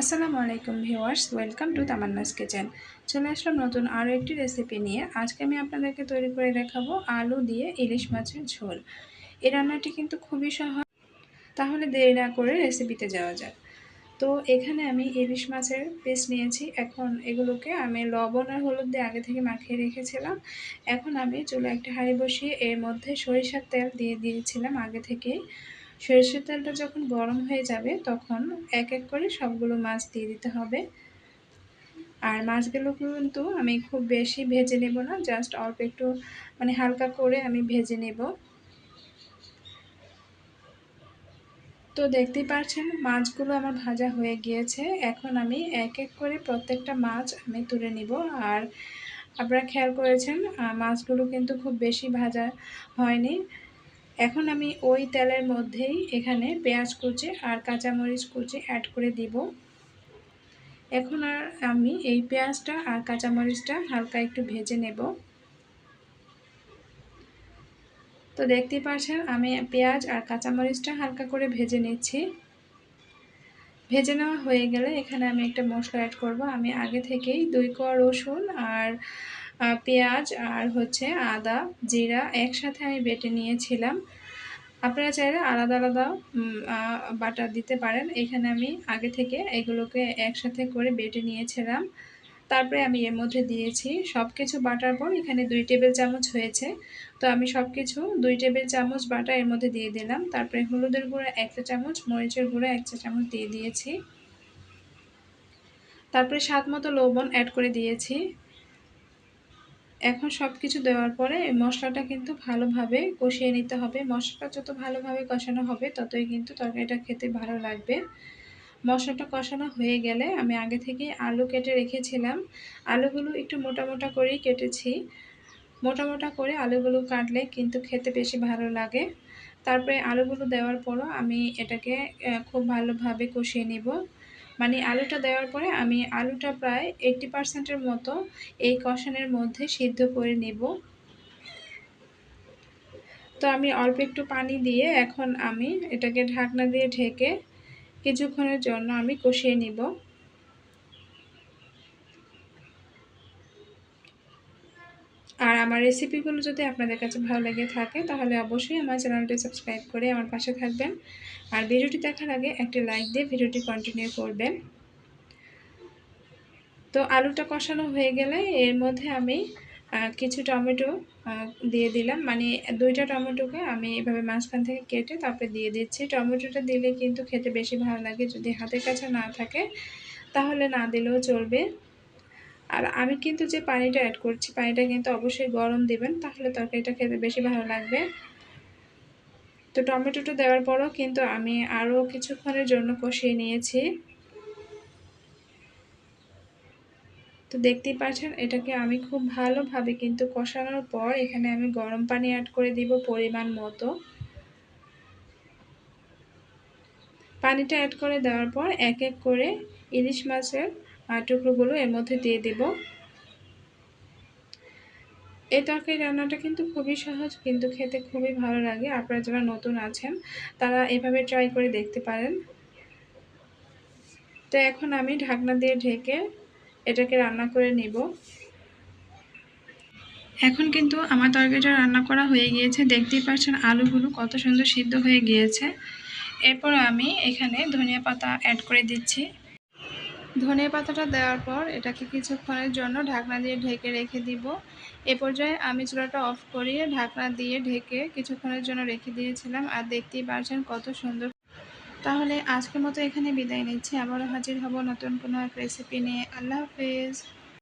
আসসালামু আলাইকুম viewers, welcome to Tamanna's kitchen. চলে আসলাম নতুন আরও একটি রেসিপি নিয়ে। আজকে আমি আপনাদেরকে তৈরি করে দেখাবো আলু দিয়ে ইলিশ মাছের ঝোল। এই রান্নাটি কিন্তু খুবই সহজ। তাহলে দেরি না করে রেসিপিতে যাওয়া যাক। তো এখানে আমি ইলিশ মাছের পিস নিয়েছি। এখন এগুলোকে আমি লবণ আর হলুদ দিয়ে আগে থেকে মাখিয়ে রেখেছিলাম। এখন আমি চুলে একটা হাঁড়ি বসিয়ে এর মধ্যে সরিষার তেল দিয়ে দিয়েছিলাম আগে থেকেই। সরিষার তেলটা যখন গরম হয়ে যাবে, তখন এক এক করে সবগুলো মাছ দিয়ে দিতে হবে। আর মাছগুলো কিন্তু আমি খুব বেশি ভেজে নেব না, জাস্ট অল্প একটু মানে হালকা করে আমি ভেজে নেব। তো দেখতেই পাচ্ছেন মাছগুলো আমার ভাজা হয়ে গিয়েছে। এখন আমি এক এক করে প্রত্যেকটা মাছ আমি তুলে নিব। আর আপনারা খেয়াল করেছেন মাছগুলো কিন্তু খুব বেশি ভাজা হয়নি। এখন আমি ওই তেলের মধ্যেই এখানে পেঁয়াজ কুচি আর কাঁচামরিচ কুচি অ্যাড করে দিব। এখন আর আমি এই পেঁয়াজটা আর কাঁচামরিচটা হালকা একটু ভেজে নেব। তো দেখতে পাচ্ছেন, আমি পেঁয়াজ আর কাঁচামরিচটা হালকা করে ভেজে নিচ্ছি। ভেজে নেওয়া হয়ে গেলে এখানে আমি একটা মশলা অ্যাড করব। আমি আগে থেকেই দুই কোয়া রসুন আর পেঁয়াজ আর হচ্ছে আদা, জিরা একসাথে আমি বেটে নিয়েছিলাম। আপনারা চাইলে আলাদা আলাদা বাটা দিতে পারেন। এখানে আমি আগে থেকে এগুলোকে একসাথে করে বেটে নিয়েছিলাম। তারপরে আমি এর মধ্যে দিয়েছি সব কিছু বাটার পর এখানে দুই টেবিল চামচ হয়েছে। তো আমি সব কিছু দুই টেবিল চামচ বাটা এর মধ্যে দিয়ে দিলাম। তারপরে হলুদের গুঁড়া একটা চামচ, মরিচের গুঁড়া এক চা চামচ দিয়ে দিয়েছি। তারপরে স্বাদ মতো লবণ অ্যাড করে দিয়েছি। এখন সব কিছু দেওয়ার পরে মশলাটা কিন্তু ভালোভাবে কষিয়ে নিতে হবে। মশলাটা যত ভালোভাবে কষানো হবে, ততই কিন্তু তরকারিটা খেতে ভালো লাগবে। মশলাটা কষানো হয়ে গেলে আমি আগে থেকে আলু কেটে রেখেছিলাম। আলুগুলো একটু মোটা মোটা করেই কেটেছি। মোটা মোটা করে আলুগুলো কাটলে কিন্তু খেতে বেশি ভালো লাগে। তারপরে আলুগুলো দেওয়ার পরও আমি এটাকে খুব ভালোভাবে কষিয়ে নিব। মানে আলুটা দেওয়ার পরে আমি আলুটা প্রায় এইটটি পার্সেন্টের মতো এই কষানের মধ্যে সিদ্ধ করে নেব। তো আমি অল্প একটু পানি দিয়ে এখন আমি এটাকে ঢাকনা দিয়ে ঢেকে কিছুক্ষণের জন্য আমি কষিয়ে নিব আর আমার রেসিপিগুলো যদি আপনাদের কাছে ভালো লেগে থাকে, তাহলে অবশ্যই আমার চ্যানেলটি সাবস্ক্রাইব করে আমার পাশে থাকবেন। আর ভিডিওটি দেখার আগে একটি লাইক দিয়ে ভিডিওটি কন্টিনিউ করবেন। তো আলুটা কষানো হয়ে গেলে এর মধ্যে আমি কিছু টমেটো দিয়ে দিলাম। মানে দুইটা টমেটোকে আমি এভাবে মাঝখান থেকে কেটে তারপরে দিয়ে দিচ্ছি। টমেটোটা দিলে কিন্তু খেতে বেশি ভালো লাগে। যদি হাতের কাছে না থাকে, তাহলে না দিলেও চলবে। আর আমি কিন্তু যে পানিটা অ্যাড করছি, পানিটা কিন্তু অবশ্যই গরম দিবেন, তাহলে তরকারিটা খেতে বেশি ভালো লাগবে। তো টমেটোটা দেওয়ার পরও কিন্তু আমি আরও কিছুক্ষণের জন্য কষিয়ে নিয়েছি। তো দেখতেই পাচ্ছেন, এটাকে আমি খুব ভালোভাবে কিন্তু কষানোর পর এখানে আমি গরম পানি অ্যাড করে দিব পরিমাণ মতো। পানিটা অ্যাড করে দেওয়ার পর এক এক করে ইলিশ মাছের টুকরোগুলো এর মধ্যে দিয়ে দেব। এই তরকারি রান্নাটা কিন্তু খুবই সহজ, কিন্তু খেতে খুবই ভালো লাগে। আপনারা যারা নতুন আছেন, তারা এভাবে ট্রাই করে দেখতে পারেন। তো এখন আমি ঢাকনা দিয়ে ঢেকে এটাকে রান্না করে নিব। এখন কিন্তু আমার তরকারিটা রান্না করা হয়ে গিয়েছে। দেখতেই পাচ্ছেন আলুগুলো কত সুন্দর সিদ্ধ হয়ে গিয়েছে। এরপর আমি এখানে ধনিয়া পাতা অ্যাড করে দিচ্ছি। ধনিয়া পাতাটা দেওয়ার পর এটাকে কিছুক্ষণের জন্য ঢাকনা দিয়ে ঢেকে রেখে দিব। এ পর্যায়ে আমি চুলাটা অফ করিয়ে ঢাকনা দিয়ে ঢেকে কিছুক্ষণের জন্য রেখে দিয়েছিলাম। আর দেখতেই পারছেন কত সুন্দর। তাহলে আজকের মতো এখানে বিদায় নিচ্ছি। আবারও হাজির হব নতুন কোনো এক রেসিপি নিয়ে। আল্লাহ হাফেজ।